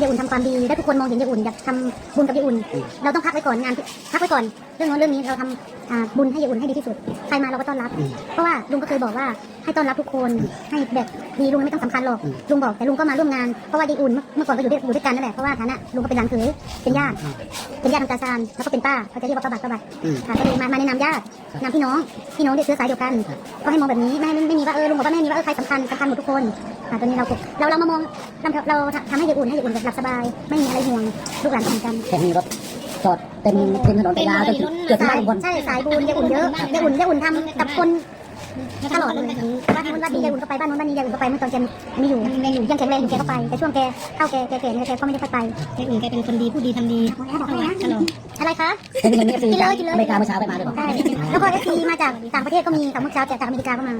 ยายอุ่นทำความดีแล้วทุกคนมองเห็นยายอุ่นอยากทำบุญกับยายอุ่น เราต้องพักไว้ก่อนงานพักไว้ก่อนเรื่องโน้นเรื่องนี้เราทำอ่าบุญให้ยายอุ่นให้ดีที่สุดใครมาเราก็ต้อนรับอืมเพราะว่าลุงก็เคยบอกว่าให้ต้อนรับทุกคนให้แบบดีลุงไม่ต้องสำคัญหรอกอืมลุงบอกแต่ลุงก็มาร่วมงานเพราะว่ายายอุ่นเมื่อเมื่อก่อนก็อยู่ด้วยอยู่ด้วยกันนั่นแหละเพราะว่าฐานะลุงก็เป็นหลานเขยเป็นญาติเป็นญาติทางตาซานแล้วก็เป็นป้าเขาจะเรียกว่าป้าบัตรป้าบัตรอืมค่ะก็เลยมามาแนะนำญาตินำพี่น้องพี่น้องเด็กเชื้อสายเดียวกันครับก็ให้มองแบบนี้ไม่ไม่ไม่มีว่าเออลุงบอกว่าไม่มีว่าเออใครสำคัญสำคัญหมดทุกคนค่ะตอนนี้เราเราเรามามองเราเราทำให้ยายอุ่นให้ยายอุ่นแบบหลับสบาย ไม่มีอะไรห่วง ลูกหลานก็เหมือนกันแค่มีรถจอดเต็มริมถนนไปยาวจนถึงเกือบถึงบ้านลุงพล ใช่สายบุญยายอุ่นเยอะยายอุ่นยายอุ่นทำกับคน ตลอดเลยว่าที่นู้นว่าที่ยายอุ่นก็ไปบ้านนู้นบ้านนี้ยายอุ่นก็ไปเมื่อตอนแกไม่อยู่ยังอยู่ยังแข็งแรงอยู่แกก็ไปแต่ช่วงแกเข้าแกแกแก่เนี่ยแกก็ไม่ได้ค่อยไปแกอื่นแกเป็นคนดีผู้ดีทำดีอะตลอดอะไรคะกินเลยกินเลยอเมริกาเมื่อเช้าไปมาด้วยใช่แล้วก็เอฟซีมาจากต่างประเทศก็มีจากเมื่อเช้าจากอเมริกาก็มา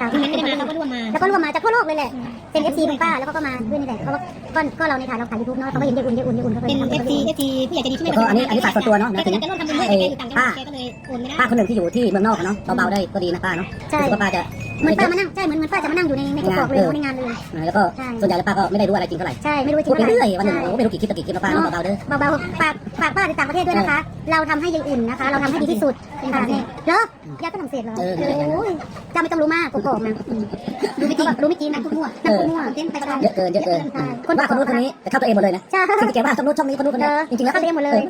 ค่ะที่ไม่ได้มาเขาก็ร่วมมาแล้วก็ร่วมมาจากทั่วโลกเลยแหละเป็นเอฟซีคุณป้าแล้วก็มาด้วยนี่แหละเพราก็ก็เราในฐานเราขายยูทูบเนาะเขาก็เห็นยายอุ่นยายอุ่นยายอุ่นก็เป็นทำเอฟซีเอฟซี ผู้ใหญ่ใจดีที่ไม่แล้วก็อันนี้อันนี้ฝากส่วนตัวเนาะแกนะถึงจะร่วมทำบุญด้วยแต่แกอยู่ต่างจังหวัดแกก็เลยโอนไม่ได้ ป้าคนหนึ่งที่อยู่ที่เมืองนอกอะเนาะเบาๆได้ก็ดีนะป้าเนาะใช่ รู้สึกว่าป้าจะ เหมือนป้ามานั่งใช่เหมือนเหมือนป้าจะมานั่งอยู่ในในกระบอกเลยในงานเลยแล้วก็ส่วนใหญ่แล้วป้าก็ไม่ได้รู้อะไรจริงเท่าไหร่ใช่ไม่รู้จริพูงดไปเท่าไหเรื่ร่อยวันหนึ่งใช่โอ้ไม่รู้กี่คลิปต่อกี่คลิปแล้วป้าเนาะเบาๆเด้อเบาๆฝากฝากป้าในต่างประเทศด้วยนะคะ เราทำให้ยายอุ่นนะคะ เราทำให้ดีที่สุดค่ะเนี่ยเหรอยาก็ทำเสร็จเหรอเออโอ้ยจำไม่ต้องรู้มากกรอกๆนะรู้ไม่จริงรู้ไม่จริงนะพูดมั่วนั่งพูดมั่วเต้นไปก็ได้เยอะเกินเยอะเกินใช่ว่าคนนู้นคนนี้แต่เข้าตัวเองหมดเลยนะใช่จริงๆแกว่าช่องนู้นช่องนี้คนนู้นคนเอนี้อจริงๆแล้วเข้าเรียนหมดเลย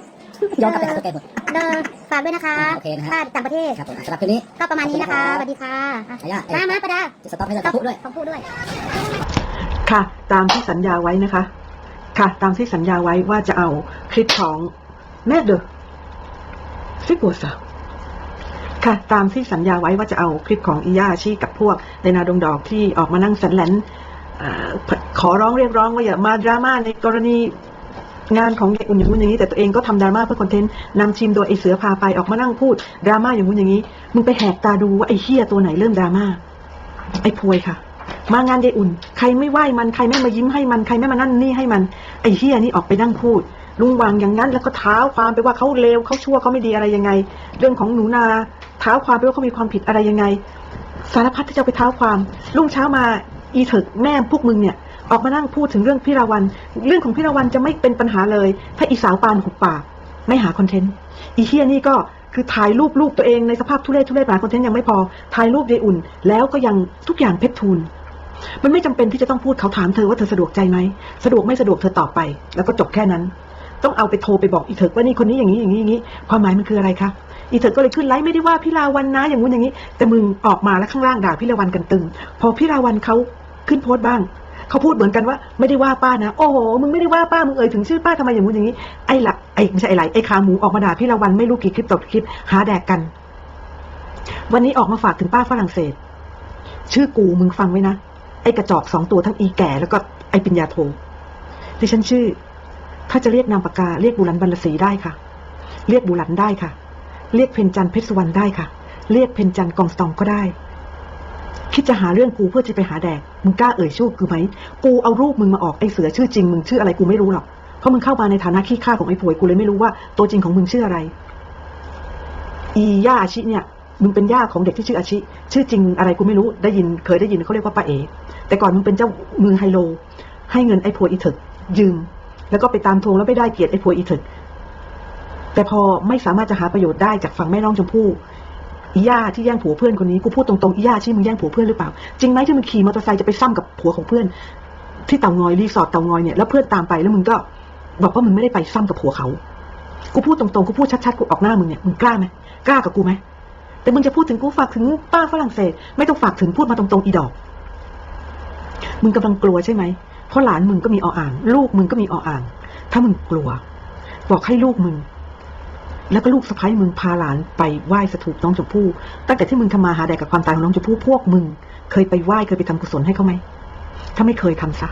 ย้อนกลับไปหาตัวแกหมดเออฝากด้วยนะคะโอเคนะฮะป้าต่างประเทศครับผมสำหรับคลิปนี้ ก็ประมาณนี้นะคะสวัสดีค่ะขออนุญาตมามาประดาจะสต็อปให้เราพูดด้วยขอพูดด้วย ค่ะ ตามที่สัญญาไว้นะคะ ค่ะ ตามที่สัญญาไว้ว่าจะเอาคลิปของแม่เดอะฟิกัวซาค่ะ ตามที่สัญญาไว้ว่าจะเอาคลิปของอีย่าอาชีกับพวกในนาดงดอกที่ออกมานั่งสันแหลนเอ่อขอร้องเรียกร้องว่าอย่ามาดราม่าในกรณี งานของเด็กอุ่นอย่างนู้นอย่างนี้แต่ตัวเองก็ทำดราม่าเพื่อคอนเทนต์นำทีมโดยไอเสือพาไปออกมานั่งพูดดราม่าอย่างนู้นอย่างนี้มึงไปแหกตาดูว่าไอเฮียตัวไหนเริ่มดราม่าไอพวยค่ะ มางานยายอุ่น ใครไม่ไหวมันใครไม่มายิ้มให้มันใครไม่มานั่นนี่ให้มันไอ้เฮียนี่ออกไปนั่งพูดลุงวางอย่างนั้นแล้วก็เท้าความไปว่าเขาเลวเขาชั่วเขาไม่ดีอะไรยังไง เรื่องของหนูนาเท้าความไปว่าเขามีความผิดอะไรยังไง สารพัดที่จะไปเท้าความลุงเช้ามาอีเถิกแม่พวกมึงเนี่ย ออกมานั่งพูดถึงเรื่องพิราวัน เรื่องของพิราวันจะไม่เป็นปัญหาเลย ถ้าอีสาวปานหุบปากไม่หาคอนเทนต์อีเฮียนี่ก็คือถ่ายรูปลูกตัวเองในสภาพทุเรศทุเรศหาคอนเทนต์ยังไม่พอถ่ายรูปยายอุ่น แล้วก็ยังทุกอย่างเพชรทูลมันไม่จำเป็นที่จะต้องพูดเขาถามเธอว่าเธอสะดวกใจไหมสะดวกไม่สะดวกเธอตอบไป แล้วก็จบแค่นั้น ต้องเอาไปโทรไปบอกอีเถิกว่านี่คนนี้อย่างนี้อย่างนี้อย่างนี้ความหมายมันคืออะไรคะอีเถิกก็เลยขึ้นไลฟ์ไม่ได้ว่าพี่ลาวันนะอย่างงู้นอย่างนี้ แต่มึงออกมาแล้วข้างล่างด่าพี่ลาวันกันตึง พอพี่ลาวันเขาขึ้นโพสต์บ้าง เขาพูดเหมือนกันว่าไม่ได้ว่าป้านะโอ้โหมึงไม่ได้ว่าป้ามึงเอ่ยถึงชื่อป้าทำไมอย่างงู้นอย่างนี้ไอ้ละไอ้ไม่ใช่ไอ้ไหลไอ้ขาหมูออกมาด่าพี่ลาวันไม่รู้กี่คลิปต่อคลิปหาแดกกัน วันนี้ออกมาฝากถึงป้าฝรั่งเศส ชื่อกูมึงฟังไว้นะไอ้กระจอกสองตัวทั้งอีแก่แล้วก็ไอ้ปัญญาโทที่ฉันชื่อ ถ้าจะเรียกนามปากกาเรียกบุรันบรรลศรีได้ค่ะ เรียกบุรันได้ค่ะ เรียกเพนจันเพชรสุวรรณได้ค่ะ เรียกเพนจันกองสตองก็ได้ คิดจะหาเรื่องกูเพื่อจะไปหาแดก มึงกล้าเอ่ยชื่อกูไหม กูเอารูปมึงมาออกไอ้เสือชื่อจริงมึงชื่ออะไรกูไม่รู้หรอก เพราะมึงเข้ามาในฐานะขี้ข้าของไอ้ป่วยกูเลยไม่รู้ว่าตัวจริงของมึงชื่ออะไร อีย่าอาชิเนี่ย มึงเป็นย่าของเด็กที่ชื่ออาชิ ชื่อจริงอะไรกูไม่รู้ ได้ยินเคยได้ยินเขาเรียกว่าป้าเอแต่ก่อนมึงเป็นเจ้ามือไฮโล ให้เงินไอ้ผัวอีเถิกยืม แล้วก็ไปตามทวงแล้วไม่ได้เกียรติไอ้ผัวอีเถิกแต่พอไม่สามารถจะหาประโยชน์ได้จากฝั่งแม่น้องชมพู่ อีย่าที่แย่งผัวเพื่อนคนนี้กูพูดตรงๆอีย่าที่มึงแย่งผัวเพื่อนหรือเปล่าจริงไหมที่มึงขี่มอเตอร์ไซค์จะไปซ้ำกับผัวของเพื่อน ที่เต่างอยรีสอร์ทเต่างอยเนี่ยแล้วเพื่อนตามไปแล้วมึงก็ บอกว่ามึงไม่ได้ไปซ้ำกับผัวเขากูพูดตรงๆกูพูดชัดๆกูออกหน้ามึงเนี่ยมึงกล้าไหมกล้ากับกูไหมแต่มึงจะพูดถึงกูฝากถึงป้าฝรั่งเศส ไม่ต้องฝากถึงพูดมาตรงๆอีดอก มึงกำลังกลัวใช่ไหมเพราะหลานมึงก็มีออ่าง ลูกมึงก็มีออ่าง ถ้ามึงกลัว บอกให้ลูกมึง แล้วก็ลูกสะใภ้มึงพาหลานไปไหว้สถูปน้องชมพู่ ตั้งแต่ที่มึงทำมาหาแดกกับความตายของน้องชมพู่พวกมึง เคยไปไหว้เคยไปทำกุศลให้เขาไหม ถ้าไม่เคยทำซะ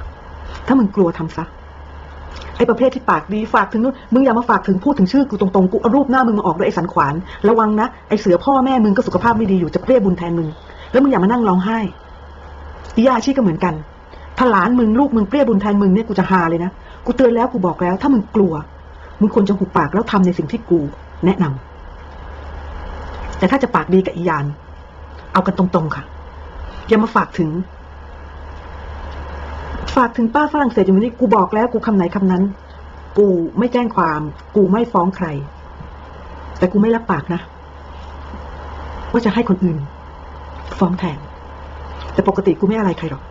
ถ้ามึงกลัวทำซะ ไอ้ประเภทที่ปากดีฝากถึงนู้นมึงอย่ามาฝากถึงพูดถึงชื่อกูตรงๆ กูเอารูปหน้ามึงมาออกด้วยไอ้สันขวาน ระวังนะ ไอ้เสือพ่อแม่มึงก็สุขภาพไม่ดีอยู่จะเปรี้ยบุญแทนมึง แล้วมึงอย่ามานั่งร้องไห้อียาชีก็เหมือนกัน ถ้าหลานมึงลูกมึงเปรี้ยบุญแทนมึงเนี่ยกูจะฮาเลยนะ กูเตือนแล้วกูบอกแล้ว ถ้ามึงกลัว มึงควรจะหุบปากแล้วทำในสิ่งที่กู แนะนำแต่ถ้าจะปากดีกับอียาน เอากันตรงๆค่ะ อย่ามาฝากถึง ฝากถึงป้าฝรั่งเศสอยู่นี่กูบอกแล้ว กูคำไหนคำนั้น กูไม่แจ้งความ กูไม่ฟ้องใคร แต่กูไม่รับปากนะ ว่าจะให้คนอื่น ฟ้องแทน แต่ปกติกูไม่อะไรใครหรอก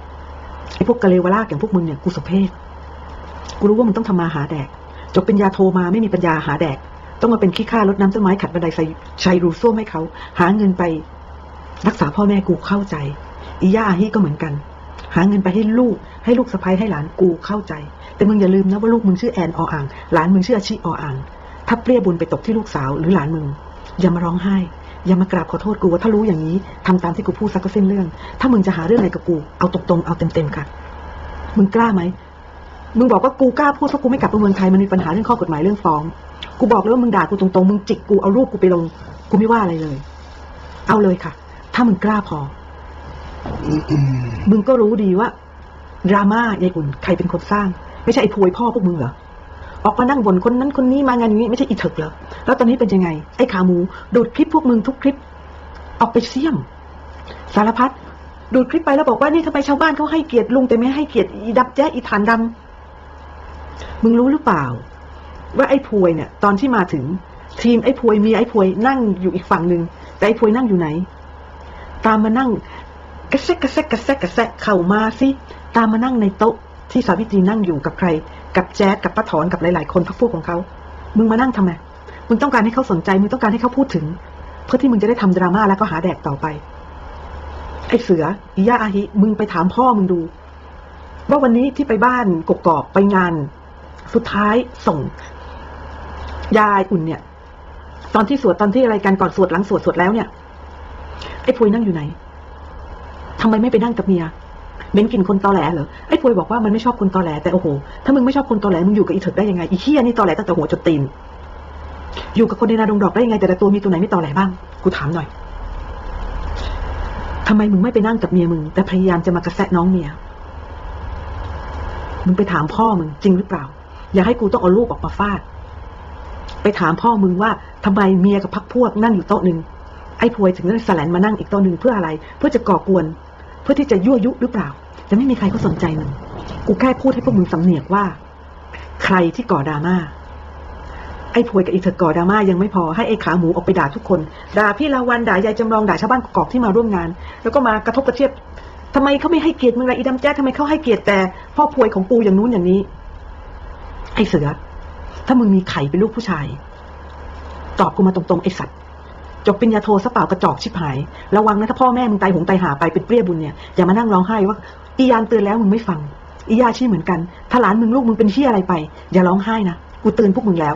ไอ้พวกกะเลวลากอย่างพวกมึงเนี่ยกูสมเพศกูรู้ว่ามึงต้องทำมาหาแดกจบเป็นยาโทมาไม่มีปัญญาหาแดก ต้องมาเป็นขี้ข้ารดน้ำต้นไม้ขัดบันไดใส่ชัยรูส้วมให้เขา หาเงินไป รักษาพ่อแม่กูเข้าใจ อีย่าอาฮีก็เหมือนกัน หาเงินไปให้ลูก ให้ลูกสะใภ้ให้หลานกูเข้าใจ แต่มึงอย่าลืมนะว่าลูกมึงชื่อแอนออ่างหลานมึงชื่ออาชิออ่างถ้าเปรี้ยบุญไปตกที่ลูกสาวหรือหลานมึงอย่ามาร้องไห้ อย่ามากราบขอโทษกูว่าถ้ารู้อย่างนี้ทำตามที่กูพูดสักก็สิ้นเรื่อง ถ้ามึงจะหาเรื่องอะไรกับกู เอาตรงๆเอาเต็มๆค่ะ มึงกล้าไหม มึงบอกว่ากูกล้าพูดเพราะกูไม่กลับไปเมืองไทยมันมีปัญหาเรื่องข้อกฎหมายเรื่องฟ้อง กูบอกเลยว่ามึงด่ากูตรงๆมึงจิกกูเอารูปกูไปลง กูไม่ว่าอะไรเลย เอาเลยค่ะ ถ้ามึงกล้าพอ มึงก็รู้ดีว่าดราม่ายายอุ่นใครเป็นคนสร้าง ไม่ใช่ไอ้พวยพ่อพวกมึงเหรอออกมานั่งบ่นคนนั้นคนนี้มางานอย่างนี้ไม่ใช่อีเถิกเหรอแล้วตอนนี้เป็นยังไง ไอ้ขาหมูดูดคลิปพวกมึงทุกคลิปออกไปเสี่ยม สารพัดดูดคลิปไปแล้วบอกว่านี่ทำไมชาวบ้านเขาให้เกียรติลุงแต่ไม่ให้เกียรติอีดับแจ๊อีฐานดำ มึงรู้หรือเปล่า ว่าไอ้พวยเนี่ย ตอนที่มาถึง ทีมไอ้พวยมีไอ้พวยนั่งอยู่อีกฝั่งหนึ่งแต่ไอ้พวยนั่งอยู่ไหน ตามมานั่งกระแซกกระแซกกระแซกกระแซกเข้ามาสิตามมานั่งในโต๊ะ ที่สาวิตรีนั่งอยู่กับใคร กับแจ๊ดกับป้าถอนกับหลาย ๆ คนพักพวกของเขา มึงมานั่งทำไมมึงต้องการให้เขาสนใจมึงต้องการให้เขาพูดถึง เพื่อที่มึงจะได้ทำดราม่าแล้วก็หาแดกต่อไป ไอ้เสืออีย่าอาฮิมึงไปถามพ่อมึงดู ว่าวันนี้ที่ไปบ้านกกอกไปงาน สุดท้ายส่ง ยายอุ่นเนี่ย ตอนที่สวดตอนที่อะไรกันก่อนสวดหลังสวดสวดแล้วเนี่ยไอ้พวยนั่งอยู่ไหนทำไมไม่ไปนั่งกับเมียเบ้นกินคนตอแหลเหรอไอ้พวยบอกว่ามันไม่ชอบคนตอแหลแต่โอ้โหถ้ามึงไม่ชอบคนตอแหลมึงอยู่กับอีเถิกได้ยังไงอีเฮียนี่ตอแหลตั้งแต่หัวจนตีนอยู่กับคนในนาดงดอกได้ยังไงแต่ละตัวมีตัวไหนไม่ตอแหลบ้างกูถามหน่อยทำไมมึงไม่ไปนั่งกับเมียมึง แต่พยายามจะมากระแซะน้องเมียมึงไปถามพ่อมึงจริงหรือเปล่า อย่าให้กูต้องเอาลูกออกมาฟาด ไปถามพ่อมึงว่าทำไมเมียกับพักพวกนั่งอยู่โต๊ะหนึ่งไอ้พวยถึงได้แสลนมานั่งอีกโต๊ะหนึ่งเพื่ออะไร เพื่อจะก่อกวน เพื่อที่จะยั่วยุหรือเปล่า จะไม่มีใครเขาสนใจมึงกูแค่พูดให้พวกมึงสำเนียกว่า ใครที่ก่อดราม่าไอ้พวยกับอีเธอก่อดราม่ายังไม่พอให้ไอ้ขาหมูออกไปด่าทุกคน ด่าพี่ลาวันด่ายายจำลองด่าชาวบ้านกอกที่มาร่วมงาน แล้วก็มากระทบกระเทียบทำไมเขาไม่ให้เกียรติมึงล่ะอีดำแจ๊ดทำไมเขาให้เกียรติแต่พ่อพวยของกูอย่างนู้นอย่างนี้ ไอ้เสือ ถ้ามึงมีไข่เป็นลูกผู้ชาย ตอบกูมาตรงๆไอ้สัตว์จบปริญญาโทสะเปล่ากระจอกชิบหาย ระวังนะถ้าพ่อแม่มึงตายหงตายหาไปเป็นเปรี้ยบุญเนี่ยอย่ามานั่งร้องไห้ว่าอียานเตือนแล้วมึงไม่ฟังอียาชี้เหมือนกันถ้าหลานมึงลูกมึงเป็นเชี่ยอะไรไป อย่าร้องไห้นะกูเตือนพวกมึงแล้ว